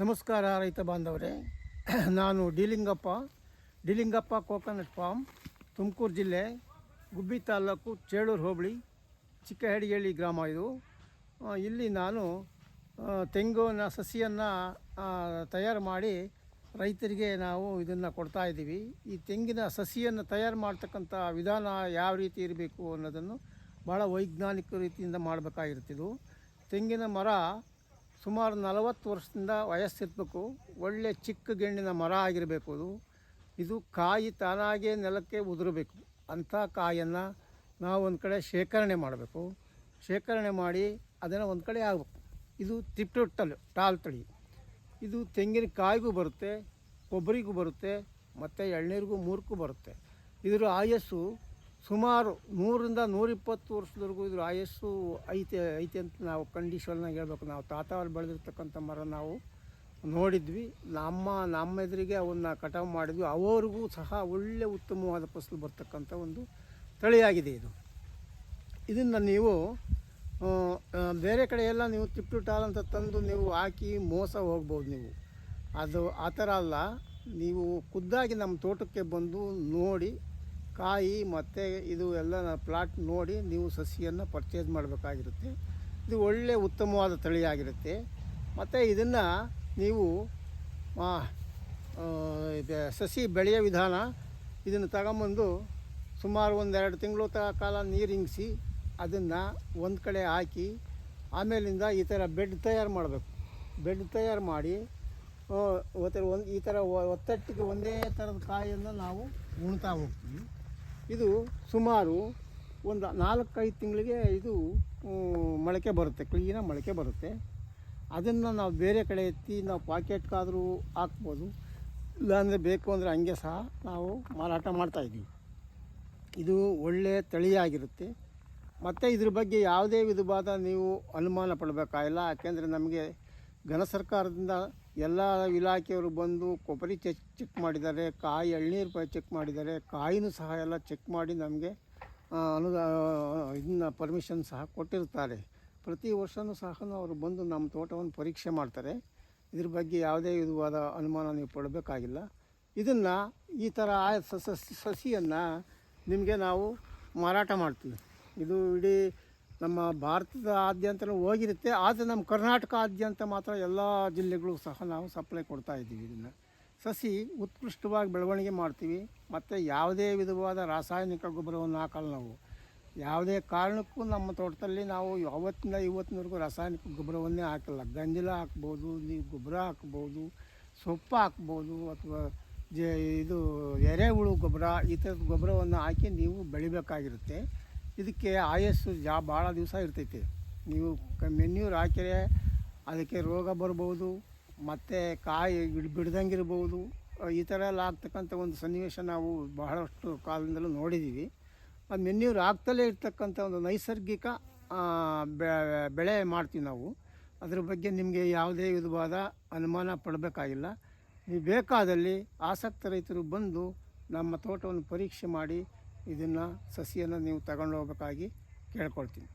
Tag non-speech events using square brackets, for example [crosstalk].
ನಮಸ್ಕಾರ ರೈತ ಬಾಂಧವರೇ. [clears throat] ನಾನು ಡಿಲಿಂಗಪ್ಪ. ಡಿಲಿಂಗಪ್ಪ ಕೋಕೋನಟ್ ಫಾರ್ಮ್, ತುಮಕೂರು ಜಿಲ್ಲೆ, ಗುಬ್ಬಿ ತಾಲೂಕು ಚೇಳೂರು ಹೋಬಳಿ ಚಿಕ್ಕಹೆಡಿಗೇಳಿ ಗ್ರಾಮ ಇದು. ಇಲ್ಲಿ ನಾನು ತೆಂಗಿನ, ಸಸಿಯನ್ನು ತಯಾರು ಮಾಡಿ ರೈತರಿಗೆ ನಾವು ಇದನ್ನು ಕೊಡ್ತಾ ಇದ್ದೀವಿ. ಈ ತೆಂಗಿನ ಸಸಿಯನ್ನು ತಯಾರು ಮಾಡ್ತಕ್ಕಂಥ ವಿಧಾನ ಯಾವ ರೀತಿ ಇರಬೇಕು ಅನ್ನೋದನ್ನು ಭಾಳ ವೈಜ್ಞಾನಿಕ ರೀತಿಯಿಂದ ಮಾಡಬೇಕಾಗಿರ್ತಿದ್ದು ತೆಂಗಿನ ಮರ ಸುಮಾರು ನಲವತ್ತು ವರ್ಷದಿಂದ ವಯಸ್ಸಿರಬೇಕು, ಒಳ್ಳೆ ಚಿಕ್ಕ ಗೆಣ್ಣಿನ ಮರ ಆಗಿರಬೇಕು ಅದು. ಇದು ಕಾಯಿ ತಾನಾಗೇ ನೆಲಕ್ಕೆ ಉದುರಬೇಕು. ಅಂಥ ಕಾಯನ್ನು ನಾವು ಒಂದು ಕಡೆ ಶೇಖರಣೆ ಮಾಡಬೇಕು. ಶೇಖರಣೆ ಮಾಡಿ ಅದನ್ನು ಒಂದು ಕಡೆ ಆಗಬೇಕು ಇದು ತಿಪ್ಟೊಟ್ಟಲು ಟಾಲ್ ತಳಿ. ಇದು ತೆಂಗಿನ ಕಾಯಿಗೂ ಬರುತ್ತೆ, ಕೊಬ್ಬರಿಗೂ ಬರುತ್ತೆ, ಮತ್ತು ಎಳ್ನೀರಿಗೂ ಮೂರಕ್ಕೂ ಬರುತ್ತೆ. ಇದರ ಆಯಸ್ಸು ಸುಮಾರು ನೂರಿಂದ ನೂರಿಪ್ಪತ್ತು ವರ್ಷದವರೆಗೂ ಇದ್ರ. ಆಯಸ್ಸು ಐತೆ ಐತೆ ಅಂತ ನಾವು ಕಂಡೀಷನ್ನಾಗ ಹೇಳ್ಬೇಕು. ನಾವು ತಾತಾವ್ರು ಬೆಳೆದಿರ್ತಕ್ಕಂಥ ಮರ ನಾವು ನೋಡಿದ್ವಿ. ನಮ್ಮ ನಮ್ಮ ಎದುರಿಗೆ ಅವನ್ನ ಕಟಾವು ಮಾಡಿದ್ವಿ. ಅವರಿಗೂ ಸಹ ಒಳ್ಳೆ ಉತ್ತಮವಾದ ಫಸಲು ಬರ್ತಕ್ಕಂಥ ಒಂದು ತಳಿಯಾಗಿದೆ ಇದು. ಇದನ್ನು ನೀವು ಬೇರೆ ಕಡೆ ಎಲ್ಲ ನೀವು ತಿಪ್ಪು ಟಾಲ್ ಅಂತ ತಂದು ನೀವು ಹಾಕಿ ಮೋಸ ಹೋಗ್ಬೋದು ನೀವು. ಅದು ಆ ಥರ ಅಲ್ಲ. ನೀವು ಖುದ್ದಾಗಿ ನಮ್ಮ ತೋಟಕ್ಕೆ ಬಂದು ನೋಡಿ ಕಾಯಿ ಮತ್ತು ಇದು ಎಲ್ಲ ಪ್ಲಾಟ್ ನೋಡಿ ನೀವು ಸಸಿಯನ್ನು ಪರ್ಚೇಸ್ ಮಾಡಬೇಕಾಗಿರುತ್ತೆ. ಇದು ಒಳ್ಳೆಯ ಉತ್ತಮವಾದ ತಳಿಯಾಗಿರುತ್ತೆ. ಮತ್ತು ಇದನ್ನು ನೀವು ಸಸಿ ಬೆಳೆಯೋ ವಿಧಾನ ಇದನ್ನು ತಗೊಂಬಂದು ಸುಮಾರು ಒಂದೆರಡು ತಿಂಗಳು ತ, ಕಾಲ ನೀರು ಹಿಂಗಿಸಿ ಅದನ್ನು ಒಂದು ಕಡೆ ಹಾಕಿ ಆಮೇಲಿಂದ ಈ ಥರ ಬೆಡ್ ತಯಾರು ಮಾಡಬೇಕು. ಬೆಡ್ ತಯಾರು ಮಾಡಿ ಒಂದು, ಈ ಥರ ಒತ್ತಟ್ಟಿಗೆ ಒಂದೇ ಥರದ ಕಾಯಿಯನ್ನು ನಾವು ಉಣ್ತಾ ಹೋಗ್ತೀವಿ. ಇದು ಸುಮಾರು ಒಂದು ನಾಲ್ಕೈದು ತಿಂಗಳಿಗೆ ಇದು ಮೊಳಕೆ ಬರುತ್ತೆ, ಕ್ಲೀನಾಗಿ ಮೊಳಕೆ ಬರುತ್ತೆ. ಅದನ್ನು ನಾವು ಬೇರೆ ಕಡೆ ಎತ್ತಿ ನಾವು ಪಾಕೆಟ್ಗಾದರೂ ಹಾಕ್ಬೋದು. ಇಲ್ಲಾಂದರೆ ಬೇಕು ಅಂದರೆ ಹಂಗೆ ಸಹ ನಾವು ಮಾರಾಟ ಮಾಡ್ತಾಯಿದ್ದೀವಿ ಇದು ಒಳ್ಳೆಯ ತಳಿಯಾಗಿರುತ್ತೆ. ಮತ್ತು ಇದ್ರ ಬಗ್ಗೆ ಯಾವುದೇ ವಿಧವಾದ ನೀವು ಅನುಮಾನ ಪಡಬೇಕಾಗಿಲ್ಲ ಯಾಕೆಂದರೆ ನಮಗೆ ಘನ ಸರ್ಕಾರದಿಂದ ಎಲ್ಲ ಇಲಾಖೆಯವರು ಬಂದು ಕೊಬ್ಬರಿ ಚೆಕ್ ಚೆಕ್ ಮಾಡಿದ್ದಾರೆ, ಕಾಯಿ ಎಳ್ನೀರು ಚೆಕ್ ಮಾಡಿದ್ದಾರೆ, ಕಾಯಿನೂ ಸಹ ಎಲ್ಲ ಚೆಕ್ ಮಾಡಿ ನಮಗೆ ಅನುದಾನ ಇದನ್ನ ಪರ್ಮಿಷನ್ ಸಹ ಕೊಟ್ಟಿರ್ತಾರೆ. ಪ್ರತಿ ವರ್ಷವೂ ಸಹ ಅವರು ಬಂದು ನಮ್ಮ ತೋಟವನ್ನು ಪರೀಕ್ಷೆ ಮಾಡ್ತಾರೆ. ಇದ್ರ ಬಗ್ಗೆ ಯಾವುದೇ ವಿಧವಾದ ಅನುಮಾನ ನೀವು ಪಡಬೇಕಾಗಿಲ್ಲ. ಇದನ್ನು ಈ ಥರ ಆ ಸಸಿ, ಸಸಿಯನ್ನು ನಿಮಗೆ ನಾವು ಮಾರಾಟ ಮಾಡ್ತೀವಿ. ಇದು ಇಡೀ ನಮ್ಮ ಭಾರತದ ಆದ್ಯಂತ ಹೋಗಿರುತ್ತೆ. ಆದರೆ ನಮ್ಮ ಕರ್ನಾಟಕ ಆದ್ಯಂತ ಮಾತ್ರ ಎಲ್ಲ ಜಿಲ್ಲೆಗಳು ಸಹ ನಾವು ಸಪ್ಲೈ ಕೊಡ್ತಾ ಇದ್ದೀವಿ ಇದನ್ನು. ಸಸಿ ಉತ್ಕೃಷ್ಟವಾಗಿ ಬೆಳವಣಿಗೆ ಮಾಡ್ತೀವಿ. ಮತ್ತು ಯಾವುದೇ ವಿಧವಾದ ರಾಸಾಯನಿಕ ಗೊಬ್ಬರವನ್ನು ಹಾಕಲ್ಲ ನಾವು. ಯಾವುದೇ ಕಾರಣಕ್ಕೂ ನಮ್ಮ ತೋಟದಲ್ಲಿ ನಾವು ಯಾವತ್ತಿಂದ ಇವತ್ತಿನವರೆಗೂ ರಾಸಾಯನಿಕ ಗೊಬ್ಬರವನ್ನೇ ಹಾಕಲ್ಲ. ಗಂಜಲ ಹಾಕ್ಬೋದು ನೀವು ಗೊಬ್ಬರ ಹಾಕ್ಬೋದು, ಸೊಪ್ಪು ಹಾಕ್ಬೋದು, ಅಥವಾ ಜ ಇದು ಎರೆಹುಳು ಗೊಬ್ಬರ ಈ ಥರದ ಗೊಬ್ಬರವನ್ನು ಹಾಕಿ ನೀವು ಬೆಳಿಬೇಕಾಗಿರುತ್ತೆ. ಇದಕ್ಕೆ ಆಯಸ್ಸು ಜಾ ಭಾಳ ದಿವಸ ಇರ್ತೈತಿ. ನೀವು ಮೆನ್ಯೂರ್ ಹಾಕಿದ್ರೆ ಅದಕ್ಕೆ ರೋಗ ಬರ್ಬೋದು, ಮತ್ತು ಕಾಯಿ ಬಿಡ್ದಂಗೆ ಇರ್ಬೋದು ಈ ಥರ ಎಲ್ಲ ಆಗ್ತಕ್ಕಂಥ ಒಂದು ಸನ್ನಿವೇಶ ನಾವು ಬಹಳಷ್ಟು ಕಾಲದಿಂದಲೂ ನೋಡಿದ್ದೀವಿ ಆ ಮೆನ್ಯೂರ್ ಆಗ್ತಲೇ ಇರ್ತಕ್ಕಂಥ ಒಂದು ನೈಸರ್ಗಿಕ ಬೆಳೆ ಮಾಡ್ತೀವಿ ನಾವು. ಅದ್ರ ಬಗ್ಗೆ ನಿಮಗೆ ಯಾವುದೇ ವಿಧವಾದ ಅನುಮಾನ ಪಡಬೇಕಾಗಿಲ್ಲ. ನೀವು ಬೇಕಾದಲ್ಲಿ ಆಸಕ್ತ ರೈತರು ಬಂದು ನಮ್ಮ ತೋಟವನ್ನು ಪರೀಕ್ಷೆ ಮಾಡಿ ಇದನ್ನು ಸಸಿಯನ್ನು ನೀವು ತಗೊಂಡು ಹೋಗ್ಬೇಕಾಗಿ ಕೇಳ್ಕೊಳ್ತೀನಿ.